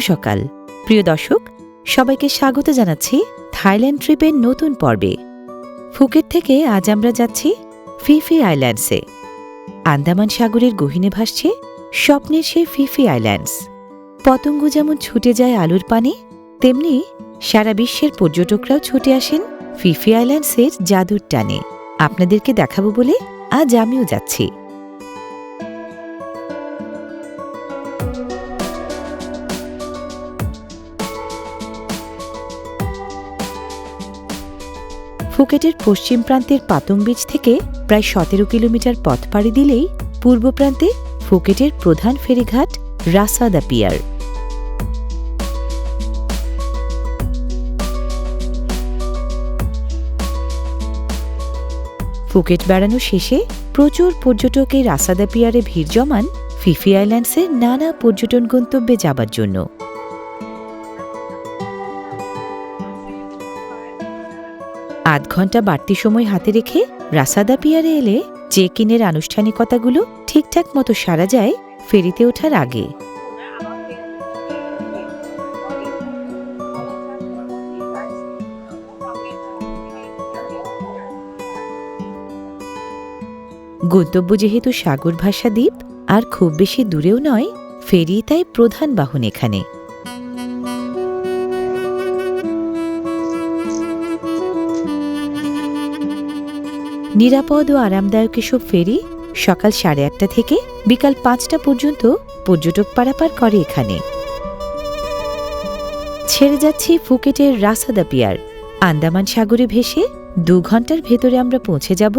সকাল। প্রিয় দর্শক, সবাইকে স্বাগত জানাচ্ছি থাইল্যান্ড ট্রিপের নতুন পর্বে। ফুকেট থেকে আজ আমরা যাচ্ছি ফিফি আইল্যান্ডসে। আন্দামান সাগরের গহিনে ভাসছে স্বপ্নের সেই ফিফি আইল্যান্ডস। পতঙ্গ যেমন ছুটে যায় আলুর পানে, তেমনি সারা বিশ্বের পর্যটকরাও ছুটে আসেন ফিফি আইল্যান্ডসের জাদুর টানে। আপনাদেরকে দেখাবো বলে আজ আমিও যাচ্ছি। ফুকেটের পশ্চিম প্রান্তের পাতং বিচ থেকে প্রায় সতেরো কিলোমিটার পথ পাড়ি দিলেই পূর্ব প্রান্তে ফুকেটের প্রধান ফেরিঘাট রাসাদা পিয়ার। ফুকেট বেড়ানো শেষে প্রচুর পর্যটক এই রাসাদা পিয়ারে ভিড় জমান ফিফি আইল্যান্ডসের নানা পর্যটন গন্তব্যে যাবার জন্য। আধ ঘণ্টা বাড়তি সময় হাতে রেখে রাসাদা পিয়ারে এলে চেক ইনের আনুষ্ঠানিকতাগুলো ঠিকঠাক মতো সারা যায় ফেরিতে ওঠার আগে। গন্তব্য যেহেতু সাগর ভাষা দ্বীপ, আর খুব বেশি দূরেও নয় ফেরি তাই প্রধান বাহন এখানে। নিরাপদ ও আরামদায়ক এসব ফেরি সকাল সাড়ে আটটা থেকে বিকাল পাঁচটা পর্যন্ত পর্যটক পারাপার করে এখানে। ছেড়ে যাচ্ছি ফুকেটের রাসাদা পিয়ার। আন্দামান সাগরে ভেসে দু ঘণ্টার ভেতরে আমরা পৌঁছে যাব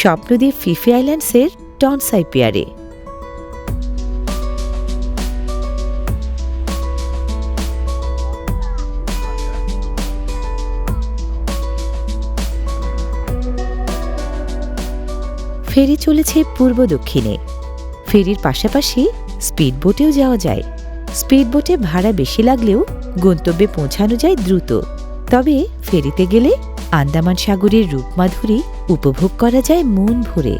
স্বপ্নদ্বীপ ফিফি আইল্যান্ডসের টনসাই পিয়ারে। ফেরি চলেছে পূর্ব দক্ষিণে। ফেরির পাশাপাশি স্পিড বোটেও যাওয়া যায়। স্পিড বোটে ভাড়া বেশি লাগলেও গন্তব্যে পৌঁছানো যায় দ্রুত। তবে ফেরিতে গেলে আন্দামান সাগরের রূপমাধুরী উপভোগ করা যায় মন ভরে।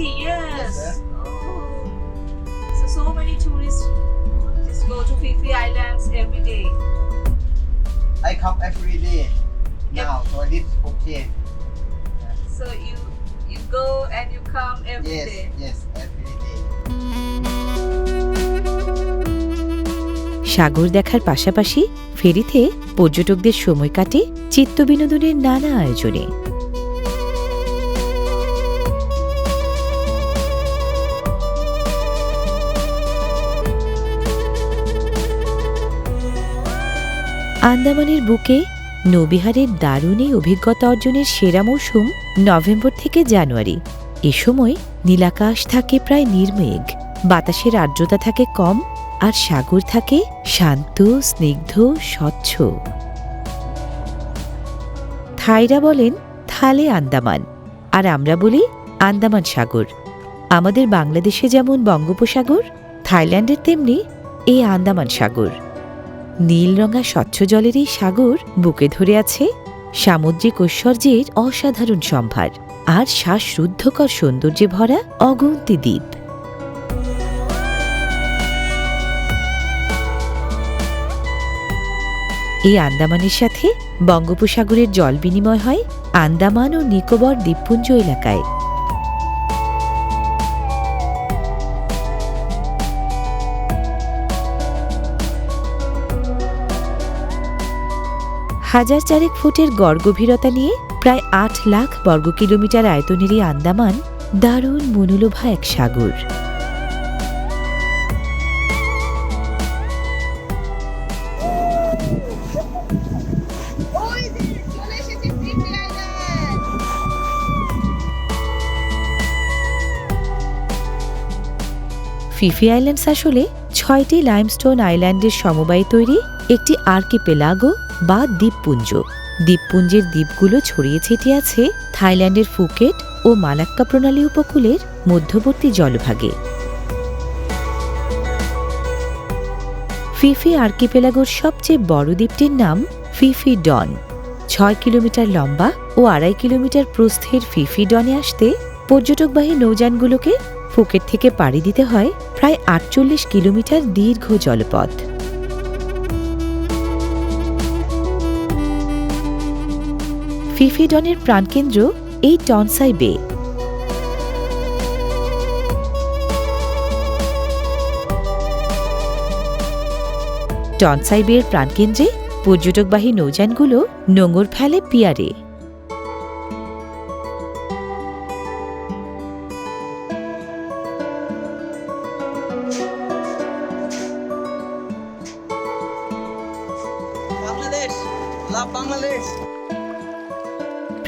20 years. Yes. Oh. So so many tourists just go to Fifi Islands every day. I come every day now, so it's okay. So you you go and you come every yes, day. yes, every day. সাগর দেখার পাশাপাশি ফেরিতে পর্যটকদের সময় কাটে চিত্তবিনোদনের নানা আয়োজনে আন্দামানের বুকে নৌবিহারের দারুণ এই অভিজ্ঞতা অর্জনের সেরা মৌসুম নভেম্বর থেকে জানুয়ারি। এ সময় নীলাকাশ থাকে প্রায় নির্মেঘ, বাতাসের আর্দ্রতা থাকে কম আর সাগর থাকে শান্ত, স্নিগ্ধ, স্বচ্ছ। থাইরা বলেন, থালে আন্দামান। আর আমরা বলি, আন্দামান সাগর। আমাদের বাংলাদেশে যেমন বঙ্গোপসাগর, থাইল্যান্ডের তেমনি এই আন্দামান সাগর। নীলরঙা স্বচ্ছ জলের এই সাগর বুকে ধরে আছে সামুদ্রিক ঐশ্বর্যের অসাধারণ সম্ভার আর শ্বাসরুদ্ধকর সৌন্দর্যে ভরা অগন্তি দ্বীপ। এই আন্দামানের সাথে বঙ্গোপসাগরের জল বিনিময় হয় আন্দামান ও নিকোবর দ্বীপপুঞ্জ এলাকায়। হাজার চারেক ফুটের গড় গভীরতা নিয়ে প্রায় আট লাখ বর্গ কিলোমিটার আয়তনেরই আন্দামান দারুণ মনোলোভা এক সাগর। ফিফি আইল্যান্ডস আসলে ছয়টি লাইমস্টোন আইল্যান্ডের সমবায় তৈরি, একটি আর্কিপেলাগো বা দ্বীপপুঞ্জ। দ্বীপপুঞ্জের দ্বীপগুলো ছড়িয়ে ছিটিয়ে আছে থাইল্যান্ডের ফুকেট ও মালাক্কা প্রণালী উপকূলের মধ্যবর্তী জলভাগে। ফিফি আর্কিপেলাগোর সবচেয়ে বড় দ্বীপটির নাম ফিফি ডন। ছয় কিলোমিটার লম্বা ও আড়াই কিলোমিটার প্রস্থের ফিফি ডনে আসতে পর্যটকবাহী নৌযানগুলোকে ফুকেট থেকে পাড়ি দিতে হয় প্রায় আটচল্লিশ কিলোমিটার দীর্ঘ জলপথ। ফিফিডনের প্রাণকেন্দ্র এই টনসাই বে। টনসাই বের প্রাণকেন্দ্রে পর্যটকবাহী নৌযানগুলো নোঙর ফেলে পিয়ারে।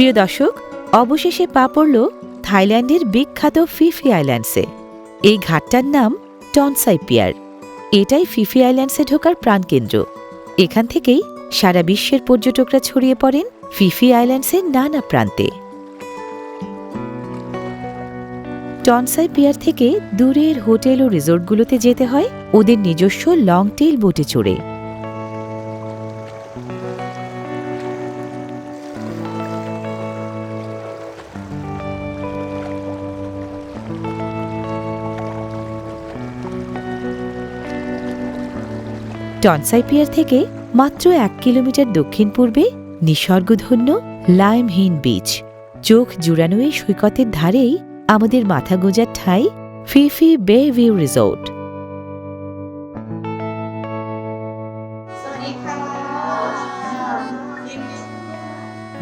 প্রিয় দর্শক, অবশেষে পা পড়ল থাইল্যান্ডের বিখ্যাত ফিফি আইল্যান্ডসে। এই ঘাটটার নাম টনসাই পিয়ার। এটাই ফিফি আইল্যান্ডসে ঢোকার প্রাণকেন্দ্র। এখান থেকেই সারা বিশ্বের পর্যটকরা ছড়িয়ে পড়েন ফিফি আইল্যান্ডসের নানা প্রান্তে। টনসাই পিয়ার থেকে দূরের হোটেল ও রিসোর্টগুলোতে যেতে হয় ওদের নিজস্ব লং টেইল বোটে চড়ে। টনসাই পিয়ার থেকে মাত্র এক কিলোমিটার দক্ষিণ পূর্বে নিসর্গধন্য লাইমহীন বিচ। চোখ জুড়ানো এই সৈকতের ধারেই আমাদের মাথা গোজার ঠাই ফিফি বে ভিউ রিসোর্ট।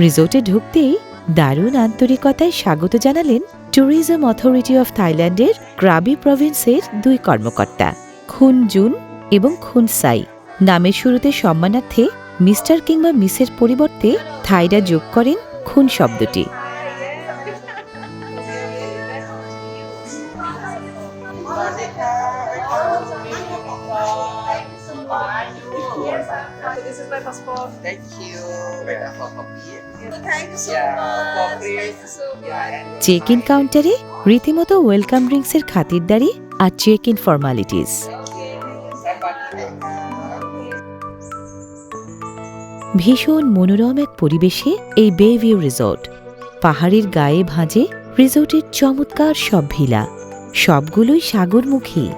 রিসোর্টে ঢুকতেই দারুণ আন্তরিকতায় স্বাগত জানালেন ট্যুরিজম অথরিটি অফ থাইল্যান্ডের ক্রাবি প্রভিন্সের দুই কর্মকর্তা, খুন জুন এবং খুন সাই নামের শুরুতে সম্মানার্থে মিস্টার কিংবা মিসের পরিবর্তে থাইরা যোগ করেন খুন শব্দটি। চেক ইন কাউন্টারে রীতিমতো ওয়েলকাম ড্রিঙ্কসের খাতিরদারি আর চেক ইন ফর্মালিটিস ভীষণ মনোরম এক পরিবেশে এই বেভিউ রিসোর্ট পাহাড়ের গায়ে ভাঁজে রিসোর্টের চমৎকার সব ভিলা। সবগুলোই সাগরমুখী।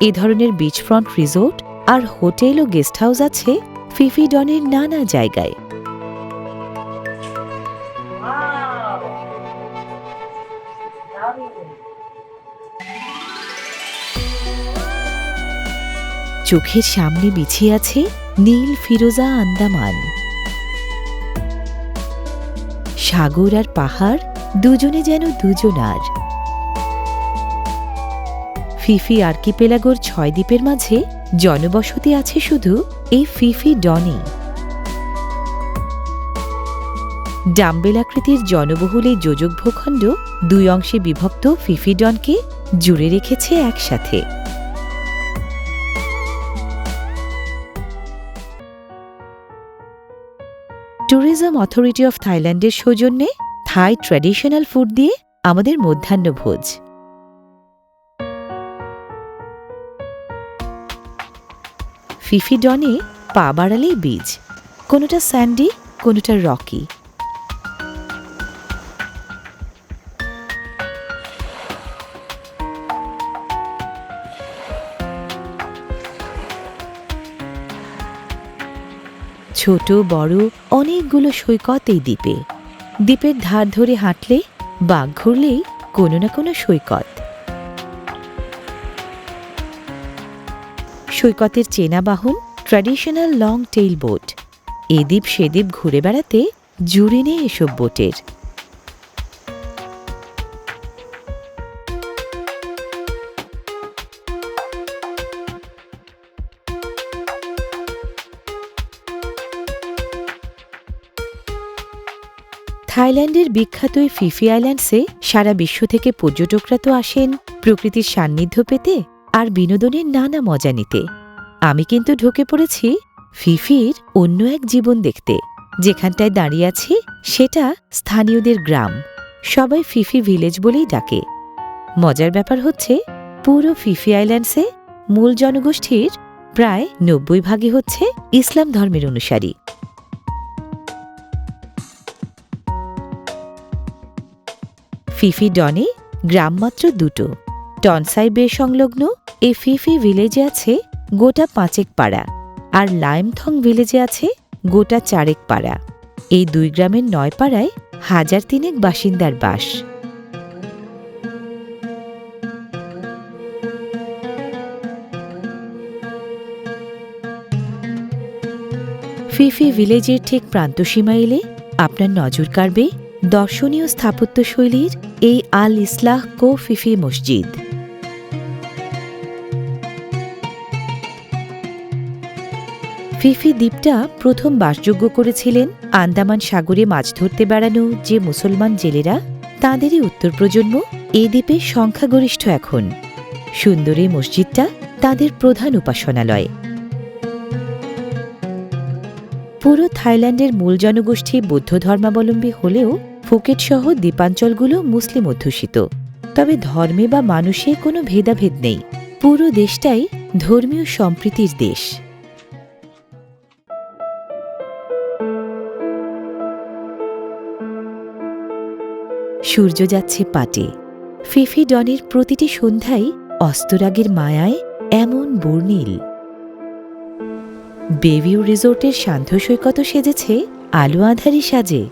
এ ধরনের বিচফ্রন্ট রিসোর্ট আর হোটেল ও গেস্ট হাউস আছে ফিফিডনের নানা জায়গায়। চোখের সামনে বিছিয়ে আছে নীল ফিরোজা আন্দামান। সাগর আর পাহাড় দুজনে যেন দুজনার। ফিফি আর্কিপেলাগোর ছয় দ্বীপের মাঝে জনবসতি আছে শুধু এই ফিফি ডনে। ডাম্বেল আকৃতির জনবহুল এই যোজক ভূখণ্ড দুই অংশে বিভক্ত ফিফি ডনকে জুড়ে রেখেছে একসাথে। ট্যুরিজম অথরিটি অফ থাইল্যান্ডের সৌজন্যে থাই ট্র্যাডিশনাল ফুড দিয়ে আমাদের মধ্যাহ্নভোজ ফিফি ডনে পা বাড়ালেই বীজ। কোনোটা স্যান্ডি কোনোটা রকি ছোট, বড় অনেকগুলো সৈকত এই দ্বীপে। দ্বীপের ধার ধরে হাঁটলে, বাঘ ঘুরলেই কোনো না কোনো সৈকত। সৈকতের চেনা বাহন ট্র্যাডিশনাল লং টেইল বোট এ দ্বীপ সে দ্বীপ ঘুরে বেড়াতে জুড়ে নেই এসব বোটের থাইল্যান্ডের বিখ্যাত ফিফি আইল্যান্ডসে সারা বিশ্ব থেকে পর্যটকরা তো আসেন। প্রকৃতির সান্নিধ্য পেতে আর বিনোদনের নানা মজা নিতে। আমি কিন্তু ঢুকে পড়েছি ফিফির অন্য এক জীবন দেখতে। যেখানটায় দাঁড়িয়ে আছি সেটা স্থানীয়দের গ্রাম। সবাই ফিফি ভিলেজ বলেই ডাকে। মজার ব্যাপার হচ্ছে পুরো ফিফি আইল্যান্ডসে মূল জনগোষ্ঠীর প্রায় নব্বই ভাগই হচ্ছে ইসলাম ধর্মের অনুসারী। ফিফি ডনে গ্রাম মাত্র দুটো। টনসাই বে সংলগ্ন এই ফিফি ভিলেজে আছে গোটা পাঁচেক পাড়া আর লাইমথং ভিলেজে আছে গোটা চারেক পাড়া। এই দুই গ্রামের নয় পাড়ায় হাজার তিনেক বাসিন্দার বাস। ফিফি ভিলেজের ঠিক প্রান্তসীমা এলে আপনার নজর কাড়বে দর্শনীয় স্থাপত্য শৈলীর এই আল ইসলাহ কো ফিফি মসজিদ। ফিফি দ্বীপটা প্রথম বাসযোগ্য করেছিলেন আন্দামান সাগরে মাছ ধরতে বেড়ানো যে মুসলমান জেলেরা, তাঁদেরই উত্তর প্রজন্ম এ দ্বীপে সংখ্যাগরিষ্ঠ এখন। সুন্দর এই মসজিদটা তাদের প্রধান উপাসনালয়। পুরো থাইল্যান্ডের মূল জনগোষ্ঠী বৌদ্ধ ধর্মাবলম্বী হলেও ফুকেট সহ দ্বীপাঞ্চলগুলো মুসলিম অধ্যুষিত। তবে ধর্মে বা মানুষে কোনো ভেদাভেদ নেই। পুরো দেশটাই ধর্মীয় সম্প্রীতির দেশ। সূর্য যাচ্ছে পাটে। ফিফি ডনের প্রতিটি সন্ধ্যায় অস্তরাগের মায়ায় এমন বর্ণিল। বেবিউ রিসোর্টের সান্ধ্য সৈকত সেজেছে আলো আধারি সাজে।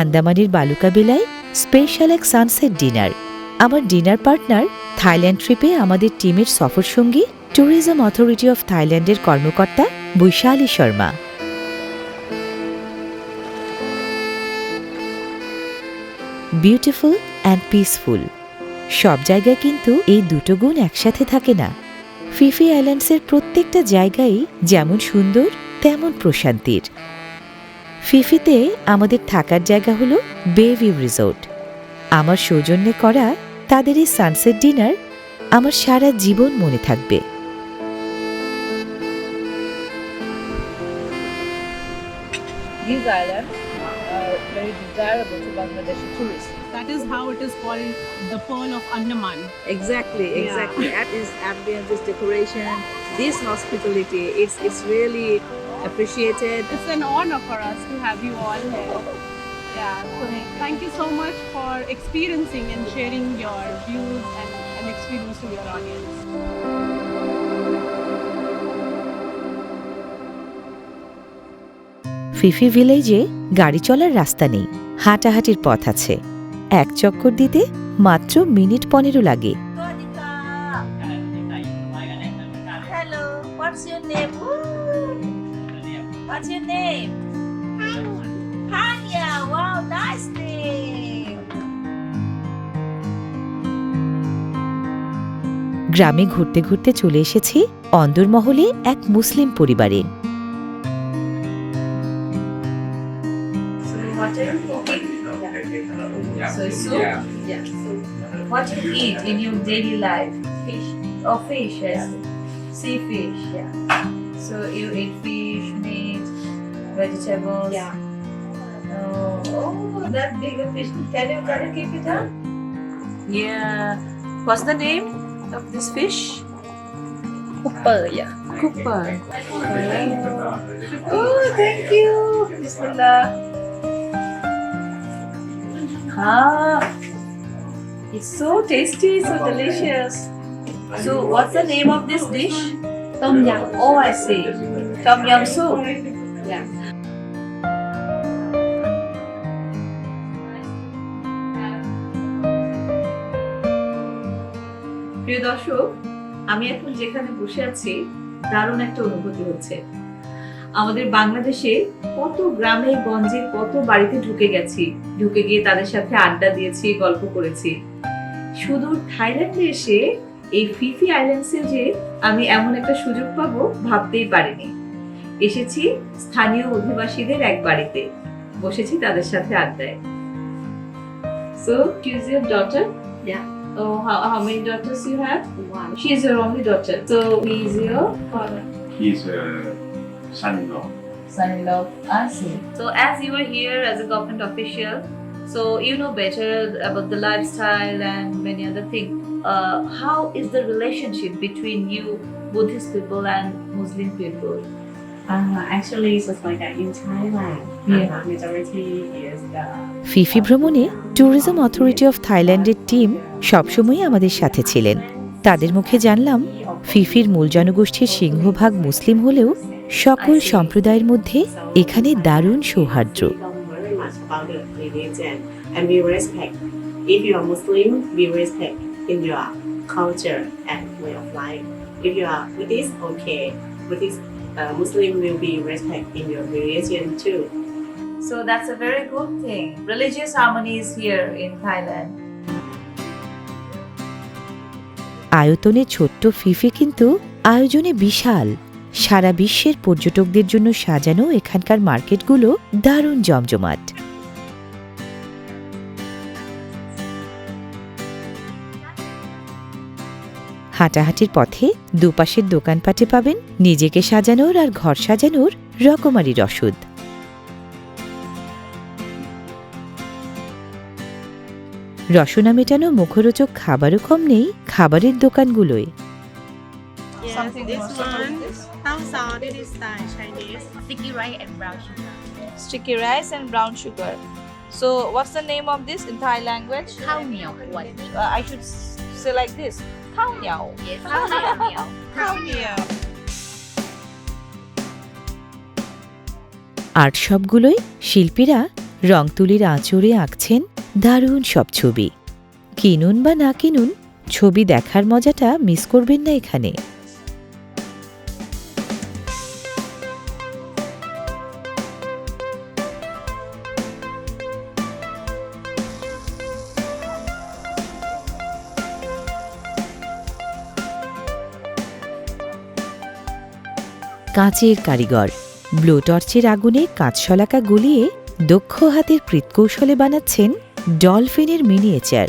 আন্দামানের বালুকা বেলায় স্পেশাল এক সানসেট ডিনার। আমার ডিনার পার্টনার থাইল্যান্ড ট্রিপে আমাদের টিমের সফর সঙ্গী ট্যুরিজম অথরিটি অফ থাইল্যান্ডের কর্মকর্তা Vaishali Sharma. Beautiful and peaceful. সব জায়গায় কিন্তু এই দুটো গুণ একসাথে থাকে না। ফিফি আইল্যান্ডসের প্রত্যেকটা জায়গায় যেমন সুন্দর, তেমন প্রশান্তির। ফিফিতে আমাদের থাকার জায়গা হলো বে ভিউ রিসোর্ট আমার সৌজন্যে করা তাদের এই সানসেট ডিনার আমার সারা জীবন মনে থাকবে These islands are very desirable to Bangladeshi tourists. That is how it is called the Pearl of Andaman. Exactly, Yeah. exactly. At this ambience, this decoration, this hospitality, it's it's really appreciated. It's an honor for us to have you all here. Yeah, so thank you so much for experiencing and sharing your views and, and experience to your audience. ফিফি ভিলেজে গাড়ি চলার রাস্তা নেই হাঁটাহাঁটির পথ আছে এক চক্কর দিতে মাত্র মিনিট পনেরো লাগে What's your name? Hanya. Wow, nice name. গ্রামে ঘুরতে ঘুরতে চলে এসেছি অন্দরমহলে এক মুসলিম পরিবারে So what are you soup? What you eat in your daily life? Fish. Oh, fish, yes. Sea fish, yeah. So you eat fish, vegetables. Yeah. Oh, oh, that big a fish. Can you can you keep it up? Yeah. What's the name of this fish? Cooper, yeah. Cooper. Oh, thank you. Bismillah. Ah, it's so tasty, so delicious. So, what's the name of this dish? Tom yum. Oh, I see. Tom yum soup. Yeah. দর্শক, আমি এখন যেখানে বসে আছি, দারুণ একটা অনুভূতি হচ্ছে। আমাদের বাংলাদেশে কত গ্রামে গঞ্জে কত বাড়িতে ঢুকে গেছি, ঢুকে গিয়ে তাদের সাথে আড্ডা দিয়েছি, গল্প করেছি। সুদূর থাইল্যান্ডে এসে এই ফিফি আইল্যান্ডসে যে আমি এমন একটা সুযোগ পাবো ভাবতেই পারিনি। এসেছি স্থানীয় অধিবাসীদের এক বাড়িতে, বসেছি তাদের সাথে আড্ডায়। So daughter Yeah. Oh, how, how many daughters you have? One. She is your only daughter. So he is your father. He's a son-in-law. son-in-law. I see. So as you are here as a government official, so you know better about the lifestyle and many other things. uh, how is the relationship between you Buddhist people and Muslim people? Uh, actually, it's just like that in Thailand. Phi Phi ভ্রমণে tourism authority of থাইল্যান্ডের team সবসময়ই আমাদের সাথে ছিলেন। তাদের মুখে জানলাম ফিফির মূল জনগোষ্ঠীর সিংহভাগ মুসলিম হলেও সকল সম্প্রদায়ের মধ্যে এখানে দারুণ সৌহার্দ্য। So that's a very good thing. Religious harmony is here in Thailand. আয়তনে ছোট্ট ফিফি কিন্তু আয়োজনে বিশাল সারা বিশ্বের পর্যটকদের জন্য সাজানো এখানকার মার্কেটগুলো দারুণ জমজমাট হাঁটাহাঁটির পথে দুপাশের দোকানপাটে পাবেন নিজেকে সাজানোর আর ঘর সাজানোর রকমারি রসদ রসনা মেটানো মুখরোচক খাবারও কম নেই খাবারের দোকানগুলোয় Something this one, is Chinese. sticky rice and brown sugar. Sticky rice and brown sugar. So what's the name of this in Thai language? Khao niao what? Uh, I should say like this. Khao niao. Yes, khao niao. Khao niao. Art শপগুলোয় শিল্পীরা রং তুলির আঁচড়ে আঁকছেন দারুণ সব ছবি। কিনুন বা না কিনুন, ছবি দেখার মজাটা মিস করবেন না এখানে। কাঁচের কারিগর। ব্লো টর্চের আগুনে কাঁচশলাকা গুলিয়ে দক্ষ হাতের কৃতকৌশলে বানাচ্ছেন ডলফিনের মিনিয়েচার।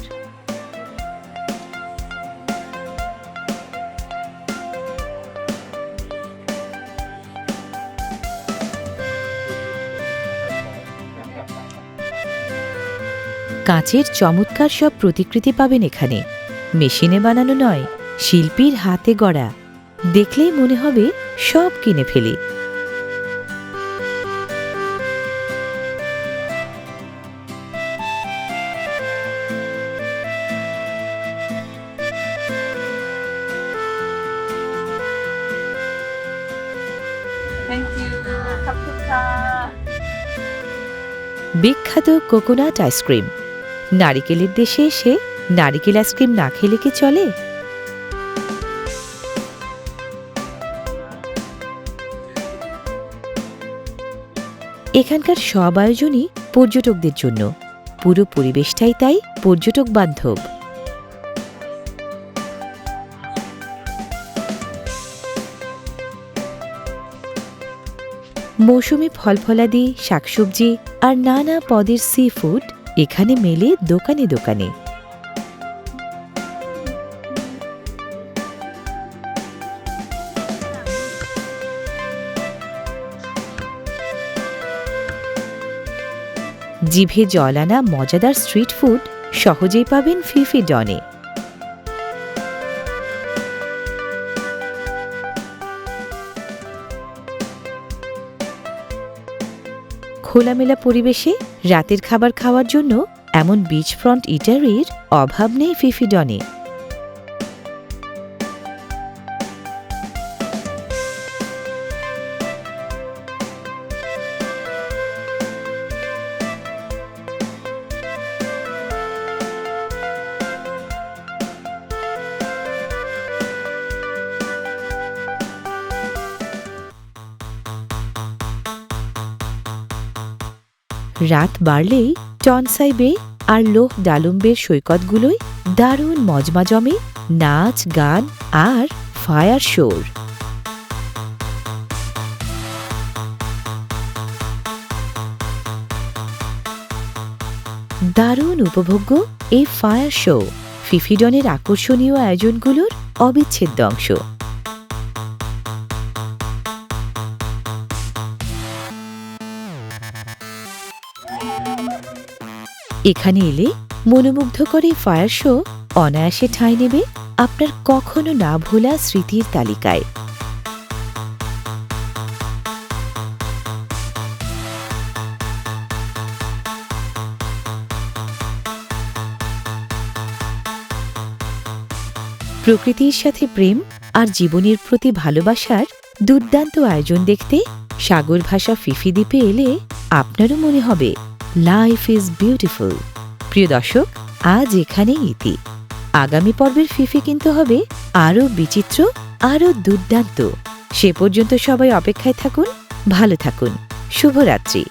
কাঁচের চমৎকার সব প্রতিকৃতি পাবেন এখানে। মেশিনে বানানো নয়, শিল্পীর হাতে গড়া। দেখলেই মনে হবে সব কিনে ফেলি। বিখ্যাত কোকোনাট আইসক্রিম নারিকেলের দেশে এসে নারিকেল আইসক্রিম না খেলে কি চলে? এখানকার সব আয়োজনই পর্যটকদের জন্য। পুরো পরিবেশটাই তাই পর্যটক বান্ধব। মৌসুমি ফলফলাদি, শাকসবজি আর নানা পদের সি ফুড এখানে মেলে দোকানে দোকানে। জিভে জল আনা মজাদার স্ট্রিট ফুড সহজেই পাবেন ফিফি ডনে খোলামেলা পরিবেশে রাতের খাবার খাওয়ার জন্য এমন বিচ ফ্রন্ট ইটারির অভাব নেই ফিফিডনে রাত বাড়লেই টনসাই বে আর লোহ ডালুম্বের সৈকতগুলোয় দারুণ মজমা জমে নাচ, গান আর ফায়ার শোর। দারুণ উপভোগ্য এই ফায়ার শো, ফিফিডনের আকর্ষণীয় আয়োজনগুলোর অবিচ্ছেদ্য অংশ। এখানে এলে মনোমুগ্ধকর এই ফায়ার শো অনায়াসে ঠাঁই নেবে আপনার কখনো না ভোলা স্মৃতির তালিকায়। প্রকৃতির সাথে প্রেম আর জীবনের প্রতি ভালোবাসার দুর্দান্ত আয়োজন দেখতে সাগর ভাষা ফিফি দ্বীপে এলে আপনারও মনে হবে। লাইফ ইজ বিউটিফুল প্রিয় দর্শক, আজ এখানেই ইতি। আগামী পর্বের ফিফি কিন্তু হবে আরও বিচিত্র, আরও দুর্দান্ত। সে পর্যন্ত সবাই অপেক্ষায় থাকুন, ভালো থাকুন। শুভরাত্রি।